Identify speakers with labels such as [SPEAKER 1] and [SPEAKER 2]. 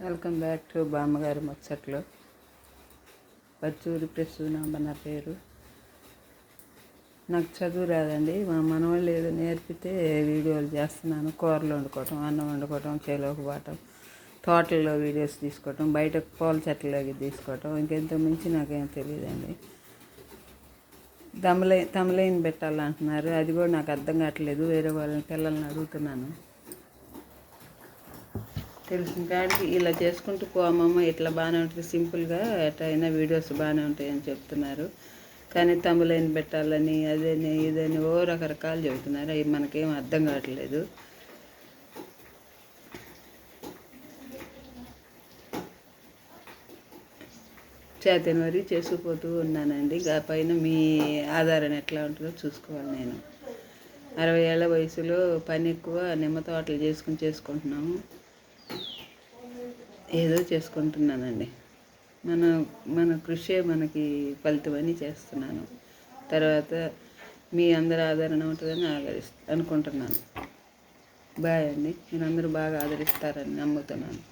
[SPEAKER 1] Welcome back to బామ్మగారి ముచ్చట్లు. పచ్చూరి ప్రసూనాంబ నా పేరు. నాకు చదువు రాదండి. మా మనవాళ్ళు ఏదో నేర్పితే వీడియోలు చేస్తున్నాను. కూరలు వండుకోవటం అన్నం వండుకోవటం చేలోకి పోవటం తోటల్లో వీడియోస్ తీసుకోవటం బయట పూల చెట్లలోకి తీసుకోవటం ఇంకెంత మించి నాకేం తెలియదండి. తమలై తమలైన్ పెట్టాలంటున్నారు. అది కూడా నాకు అర్థం కావట్లేదు. వేరే వాళ్ళని పిల్లల్ని అడుగుతున్నాను. తెలిసిన కాడికి ఇలా చేసుకుంటూ పో అమ్మమ్మ ఇట్లా బాగానే ఉంటుంది సింపుల్గా ఎటైనా వీడియోస్ బాగానే ఉంటాయని చెప్తున్నారు. కానీ తమ్ములైన పెట్టాలని అదని ఇదని ఓ రకరకాలు చెబుతున్నారు. అవి మనకేం అర్థం కావట్లేదు. చేతని వరి చేసుకుపోతూ ఉన్నానండి. గా పైన మీ ఆధారం ఎట్లా ఉంటుందో చూసుకోవాలి నేను. అరవై ఏళ్ళ వయసులో పని ఎక్కువ నిమ్మ తోటలు చేసుకుని చేసుకుంటున్నాము. ఏదో చేసుకుంటున్నానండి. మన మన కృషే మనకి ఫలితమని చేస్తున్నాను. తర్వాత మీ అందరి ఆదరణ ఉంటుందని ఆదరిస్ అనుకుంటున్నాను. బాయ్ అండి. మీరందరూ బాగా ఆదరిస్తారని నమ్ముతున్నాను.